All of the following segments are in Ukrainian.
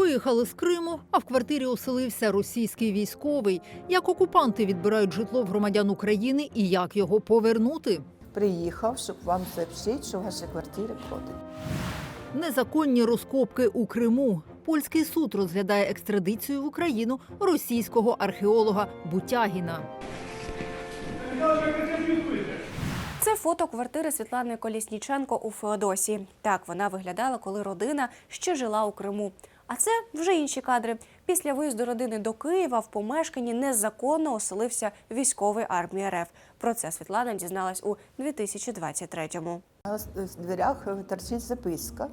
Виїхали з Криму, а в квартирі оселився російський військовий. Як окупанти відбирають житло в громадян України і як його повернути? Приїхав, щоб вам сообщити, що ваші квартири продані. Незаконні розкопки у Криму. Польський суд розглядає екстрадицію в Україну російського археолога Бутягіна. Це фото квартири Світлани Колісніченко у Феодосії. Так вона виглядала, коли родина ще жила у Криму. А це вже інші кадри. Після виїзду родини до Києва в помешканні незаконно оселився військовий армії РФ. Про це Світлана дізналась у 2023-му. В дверях торчить записка.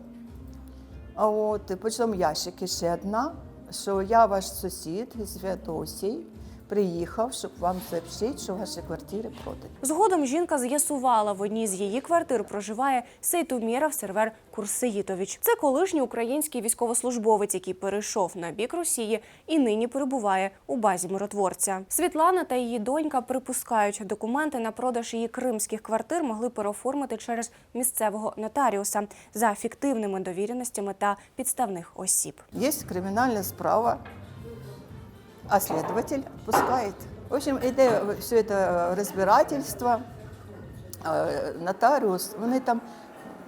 А от і ящики ще одна, що я ваш сусід з Феодосії, приїхав, щоб вам сообщити, що ваші квартири продані. Згодом жінка з'ясувала, в одній з її квартир проживає Сейтуміров Сервер Курсеїтович. Це колишній український військовослужбовець, який перейшов на бік Росії і нині перебуває у базі миротворця. Світлана та її донька припускають, документи на продаж її кримських квартир могли переоформити через місцевого нотаріуса за фіктивними довіреностями та підставних осіб. Є кримінальна справа, а слідователь пускає. В общем, йде все це розбирательство, е, нотаріус, вони там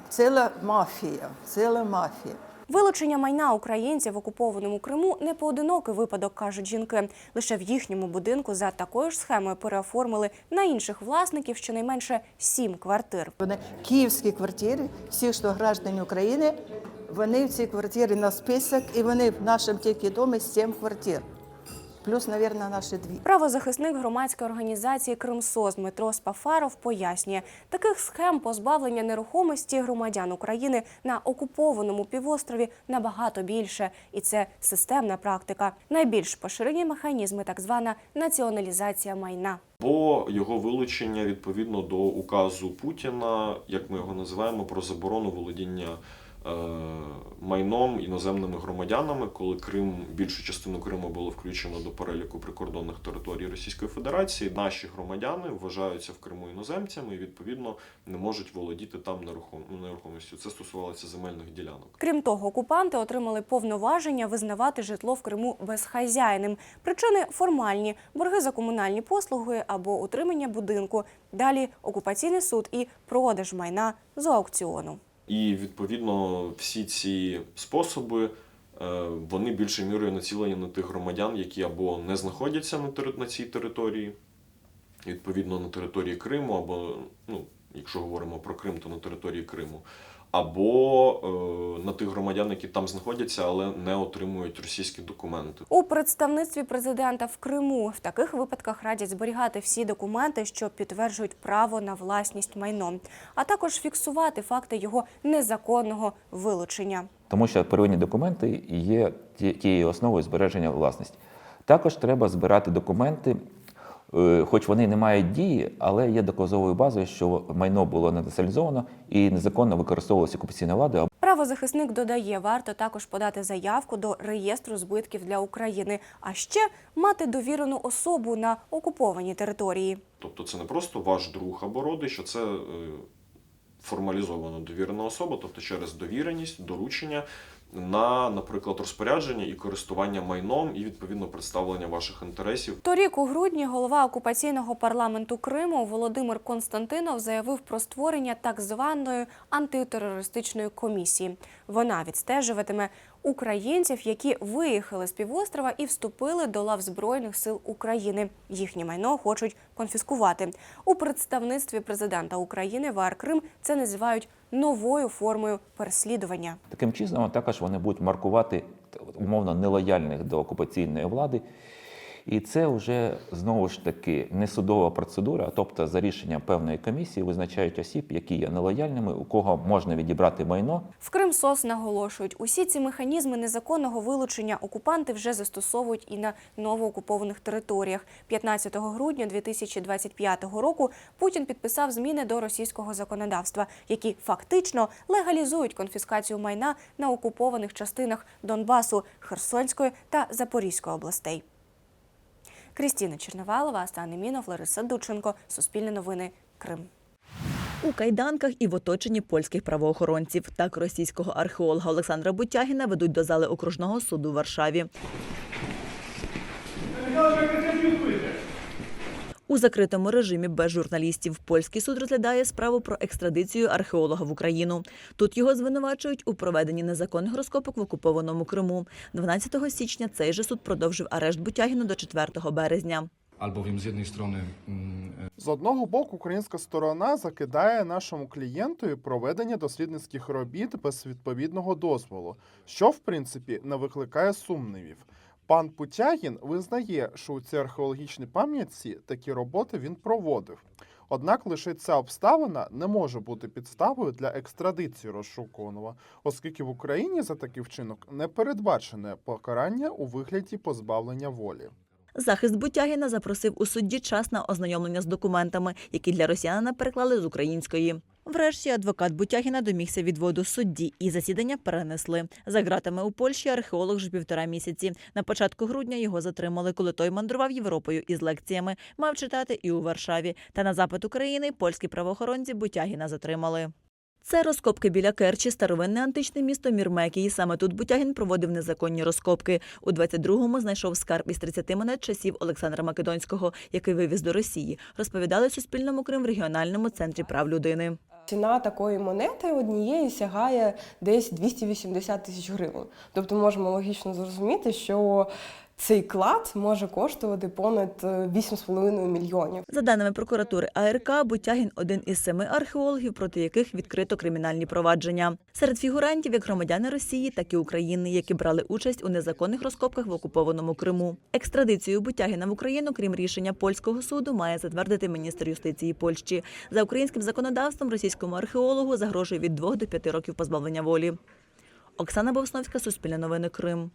ціла мафія, ціла мафія. Вилучення майна українців в окупованому Криму не поодинокий випадок, кажуть жінки. Лише в їхньому будинку за такою ж схемою переоформили на інших власників щонайменше сім квартир. Вони київські квартири, всі, що граждані України, вони в ці квартири на список, і вони в нашому тільки домі сім квартир. Плюс, мабуть, наші дві. Правозахисник громадської організації Кримсоз Дмитро Спафаров пояснює, таких схем позбавлення нерухомості громадян України на окупованому півострові набагато більше, і це системна практика. Найбільш поширені механізми так звана націоналізація майна. Бо його вилучення відповідно до указу Путіна, як ми його називаємо, про заборону володіння майном іноземними громадянами, коли Крим, більшу частину Криму було включено до переліку прикордонних територій Російської Федерації. Наші громадяни вважаються в Криму іноземцями і відповідно не можуть володіти там нерухом- нерухомістю. Це стосувалося земельних ділянок. Крім того, окупанти отримали повноваження визнавати житло в Криму безхазяйним. Причини формальні: борги за комунальні послуги або утримання будинку. Далі окупаційний суд і продаж майна з аукціону. І відповідно всі ці способи е, вони більшою мірою націлені на тих громадян, які або не знаходяться на, тери- на цій території, відповідно на території Криму, або ну, якщо говоримо про Крим, то на території Криму, або е, на тих громадян, які там знаходяться, але не отримують російські документи. У представництві президента в Криму в таких випадках радять зберігати всі документи, що підтверджують право на власність майном, а також фіксувати факти його незаконного вилучення. тому що первинні документи є ті- тією основою збереження власності. Також треба збирати документи, хоч вони не мають дії, але є доказовою базою, що майно було недоціалізовано і незаконно використовувалося окупаційною владою Правозахисник додає, варто також подати заявку до реєстру збитків для України, а ще мати довірену особу на окупованій території. Тобто це не просто ваш друг або родич, а це е, формалізована довірена особа, тобто через довіреність, доручення на, наприклад, розпорядження і користування майном і відповідно представлення ваших інтересів. Торік у грудні голова окупаційного парламенту Криму Володимир Константинов заявив про створення так званої антитерористичної комісії. Вона відстежуватиме українців, які виїхали з півострова і вступили до лав збройних сил України. Їхнє майно хочуть конфіскувати. У представництві президента України в АР Крим це називають новою формою переслідування. Таким чином, також вони будуть маркувати умовно нелояльних до окупаційної влади. І це вже знову ж таки не судова процедура, тобто за рішенням певної комісії визначають осіб, які є нелояльними, у кого можна відібрати майно, В Кримсос наголошують, усі ці механізми незаконного вилучення окупанти вже застосовують і на новоокупованих територіях. 15 грудня 2025 року Путін підписав зміни до російського законодавства, які фактично легалізують конфіскацію майна на окупованих частинах Донбасу, Херсонської та Запорізької областей. Крістіна Черновалова, Астан Мінов, Лариса Дученко. Суспільне новини. Крим. у кайданках і в оточенні польських правоохоронців. Так російського археолога Олександра Бутягіна ведуть до зали окружного суду в Варшаві. У закритому режимі без журналістів польський суд розглядає справу про екстрадицію археолога в Україну. Тут його звинувачують у проведенні незаконних розкопок в окупованому Криму. 12 січня цей же суд продовжив арешт Бутягіна до 4 березня. albowiem z jednej strony mm, З одного боку, українська сторона закидає нашому клієнтові проведення дослідницьких робіт без відповідного дозволу, що в принципі не викликає сумнівів. Пан Путягін визнає, що у цій археологічній пам'ятці такі роботи він проводив. Однак лише ця обставина не може бути підставою для екстрадиції розшукуваного, оскільки в Україні за такий вчинок не передбачене покарання у вигляді позбавлення волі. Захист Бутягіна запросив у судді час на ознайомлення з документами, які для росіянина переклали з української. Врешті адвокат Бутягіна домігся відводу судді, і засідання перенесли. За ґратами у Польщі археолог вже півтора місяці. На початку грудня його затримали, коли той мандрував Європою із лекціями. Мав читати і у Варшаві. Та на запит України польські правоохоронці Бутягіна затримали. Це розкопки біля Керчі, старовинне античне місто Мірмекії. Саме тут Бутягін проводив незаконні розкопки. У 22-му знайшов скарб із 30 монет часів Олександра Македонського, який вивіз до Росії. Розповідали Суспільному Крим в регіональному центрі прав людини. Ціна такої монети однієї сягає десь 280 тисяч гривень. Тобто можемо логічно зрозуміти, що цей клад може коштувати понад е, 8,5 мільйонів. За даними прокуратури АРК, Бутягін один із семи археологів, проти яких відкрито кримінальні провадження. Серед фігурантів як громадяни Росії, так і України, які брали участь у незаконних розкопках в окупованому Криму. Екстрадицію Бутягіна в Україну, крім рішення польського суду, має затвердити міністр юстиції Польщі. За українським законодавством російському археологу загрожує від 2 до 5 років позбавлення волі. Оксана Бовсновська, Суспільне новини, Крим.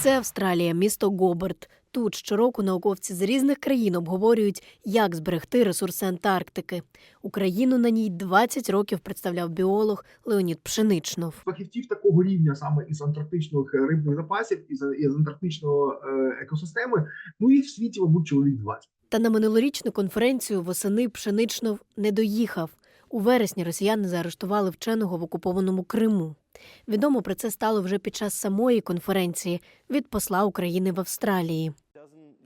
Це Австралія, місто Гоберт. Тут щороку науковці з різних країн обговорюють, як зберегти ресурси Антарктики. Україну на ній 20 років представляв біолог Леонід Пшеничнов. фахівців такого рівня саме із антарктичних е, рибних запасів, із, із антарктичної е, екосистеми. Ну і в світі, мабуть, чоловік 20. Та на минулорічну конференцію восени Пшеничнов не доїхав. У вересні росіяни заарештували вченого в окупованому Криму. Відомо про це стало вже під час самої конференції від посла України в Австралії.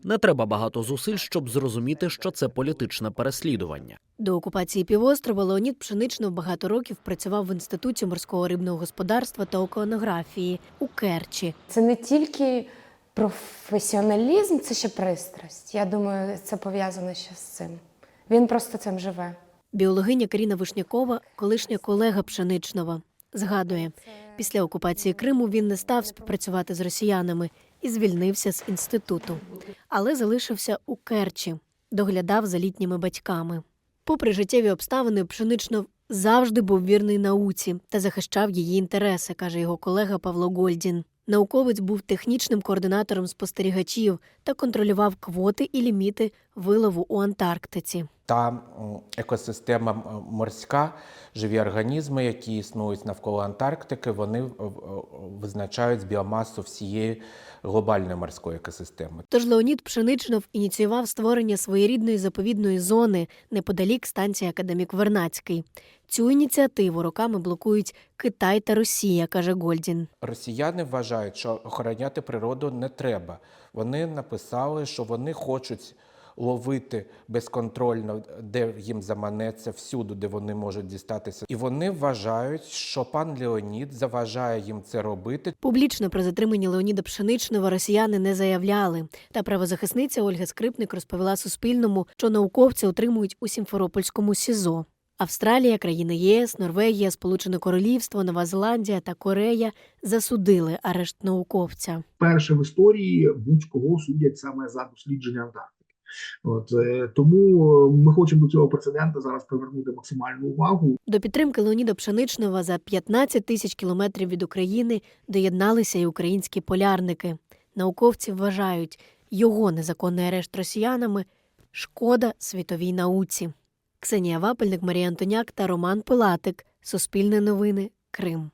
Не треба багато зусиль, щоб зрозуміти, що це політичне переслідування. До окупації півострова Леонід Пшеничнов багато років працював в інституті морського рибного господарства та океанографії у Керчі. Це не тільки професіоналізм, це ще пристрасть. Я думаю, це пов'язано ще з цим. Він просто цим живе. Біологиня Каріна Вишнякова, колишня колега Пшеничнова, згадує, після окупації Криму він не став співпрацювати з росіянами і звільнився з інституту, але залишився у Керчі, доглядав за літніми батьками. Попри життєві обставини, Пшеничнов завжди був вірний науці та захищав її інтереси, каже його колега Павло Гольдін. Науковець був технічним координатором спостерігачів та контролював квоти і ліміти вилову у Антарктиці. Та екосистема морська, живі організми, які існують навколо Антарктики, вони визначають біомасу всієї глобальної морської екосистеми. Тож Леонід Пшеничнов ініціював створення своєрідної заповідної зони неподалік станції Академік Вернацький. Цю ініціативу роками блокують Китай та Росія, каже Гольдін. Росіяни вважають, що охороняти природу не треба. Вони написали, що вони хочуть ловити безконтрольно, де їм заманеться, всюди, де вони можуть дістатися. І вони вважають, що пан Леонід заважає їм це робити. Публічно про затримання Леоніда Пшеничнова росіяни не заявляли. Та правозахисниця Ольга Скрипник розповіла Суспільному, що науковця утримують у Сімферопольському СІЗО. Австралія, країни ЄС, Норвегія, Сполучене Королівство, Нова Зеландія та Корея засудили арешт науковця. Перше в історії будь-кого судять саме за дослідження Антарктики. От е, тому е, ми хочемо до цього прецеденту зараз привернути максимальну увагу. До підтримки Леоніда Пшеничнова за 15 тисяч кілометрів від України доєдналися й українські полярники. Науковці вважають, його незаконний арешт росіянами шкода світовій науці. Ксенія Вапельник, Марія Антоняк та Роман Пилатик. Суспільне новини. Крим.